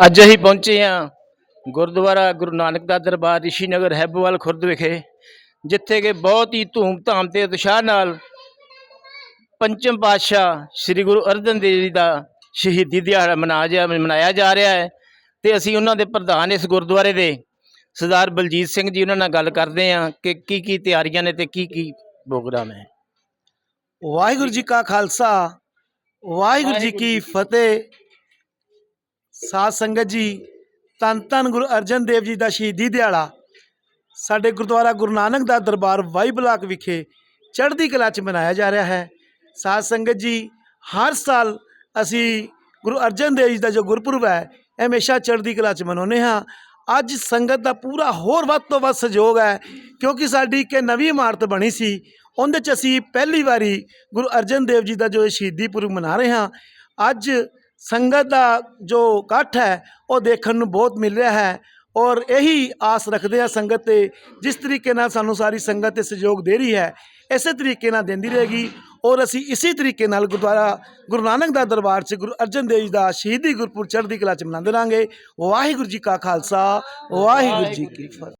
ਅੱਜ ਅਸੀਂ ਪਹੁੰਚੇ ਹਾਂ ਗੁਰਦੁਆਰਾ ਗੁਰੂ ਨਾਨਕ ਦਾ ਦਰਬਾਰ ਰਿਸ਼ੀ ਨਗਰ ਹੈਬੋਵਾਲ ਖੁਰਦ ਵਿਖੇ ਜਿੱਥੇ ਕਿ ਬਹੁਤ ਹੀ ਧੂਮ-ਧਾਮ ਤੇ ਉਤਸ਼ਾਹ ਨਾਲ ਪੰਚਮ ਪਾਤਸ਼ਾਹ ਸ੍ਰੀ ਗੁਰੂ ਅਰਜਨ ਦੇਵ ਜੀ ਦਾ ਸ਼ਹੀਦੀ ਦਿਹਾੜਾ ਮਨਾਇਆ ਜਾ ਮਨਾਇਆ ਜਾ ਰਿਹਾ ਹੈ ਤੇ ਅਸੀਂ ਉਹਨਾਂ ਦੇ ਪ੍ਰਧਾਨ ਇਸ ਗੁਰਦੁਆਰੇ ਦੇ ਸਰਦਾਰ ਬਲਜੀਤ ਸਿੰਘ ਜੀ ਉਹਨਾਂ ਨਾਲ ਗੱਲ ਕਰਦੇ ਹਾਂ ਕਿ ਕੀ ਕੀ ਤਿਆਰੀਆਂ ਨੇ ਤੇ ਕੀ ਕੀ ਪ੍ਰੋਗਰਾਮ ਹੈ। ਵਾਹਿਗੁਰੂ ਜੀ ਕਾ ਖਾਲਸਾ ਵਾਹਿਗੁਰੂ ਜੀ ਕੀ ਫਤਿਹ। ਸਾਧ ਸੰਗਤ ਜੀ, ਧੰਨ ਧੰਨ ਗੁਰੂ ਅਰਜਨ ਦੇਵ ਜੀ ਦਾ ਸ਼ਹੀਦੀ ਦਿਹਾੜਾ। ਸਾਡੇ ਗੁਰਦੁਆਰਾ ਗੁਰੂ ਨਾਨਕ ਦਾ ਦਰਬਾਰ ਵਾਈ ਬਲਾਕ ਵਿਖੇ ਚੜ੍ਹਦੀ ਕਲਾ 'ਚ ਮਨਾਇਆ ਜਾ ਰਿਹਾ ਹੈ। ਸਾਧ ਸੰਗਤ ਜੀ, ਹਰ ਸਾਲ ਅਸੀਂ ਗੁਰੂ ਅਰਜਨ ਦੇਵ ਜੀ ਦਾ ਜੋ ਗੁਰਪੁਰਬ ਹੈ ਹਮੇਸ਼ਾ ਚੜ੍ਹਦੀ ਕਲਾ 'ਚ ਮਨਾਉਂਦੇ ਹਾਂ। ਅੱਜ ਸੰਗਤ ਦਾ ਪੂਰਾ ਹੋਰ ਵੱਧ ਤੋਂ ਵੱਧ ਸਹਿਯੋਗ ਹੈ, ਕਿਉਂਕਿ ਸਾਡੀ ਇੱਕ ਨਵੀਂ ਇਮਾਰਤ ਬਣੀ ਸੀ। ਉਹਦੇ 'ਚ ਅਸੀਂ ਪਹਿਲੀ ਵਾਰੀ ਗੁਰੂ ਅਰਜਨ ਦੇਵ ਜੀ ਦਾ ਜੋ ਸ਼ਹੀਦੀ ਪੁਰਬ ਮਨਾ ਰਹੇ ਹਾਂ। ਅੱਜ ਸੰਗਤ ਦਾ ਜੋ ਇਕੱਠ ਹੈ, ਉਹ ਦੇਖਣ ਨੂੰ ਬਹੁਤ ਮਿਲ ਰਿਹਾ ਹੈ ਔਰ ਇਹੀ ਆਸ ਰੱਖਦੇ ਆ ਸੰਗਤ ਤੇ, ਜਿਸ ਤਰੀਕੇ ਨਾਲ ਸਾਨੂੰ ਸਾਰੀ ਸੰਗਤ ਤੇ ਸਹਿਯੋਗ ਦੇ ਰਹੀ ਹੈ, ਇਸੇ ਤਰੀਕੇ ਨਾਲ ਦਿੰਦੀ ਰਹੇਗੀ ਔਰ ਅਸੀਂ ਇਸੇ ਤਰੀਕੇ ਨਾਲ ਗੁਰਦੁਆਰਾ, ਗੁਰੂ ਨਾਨਕ ਦਾ ਦਰਬਾਰ 'ਚ ਗੁਰੂ ਅਰਜਨ ਦੇਵ ਜੀ ਦਾ ਸ਼ਹੀਦੀ ਗੁਰਪੁਰ ਚੜ੍ਹਦੀ ਕਲਾ 'ਚ ਮਨਾਉਂਦੇ ਰਾਂਗੇ ਵਾਹਿਗੁਰੂ ਜੀ ਕਾ ਖਾਲਸਾ, ਵਾਹਿਗੁਰੂ ਜੀ ਕੀ ਫਤਿਹ।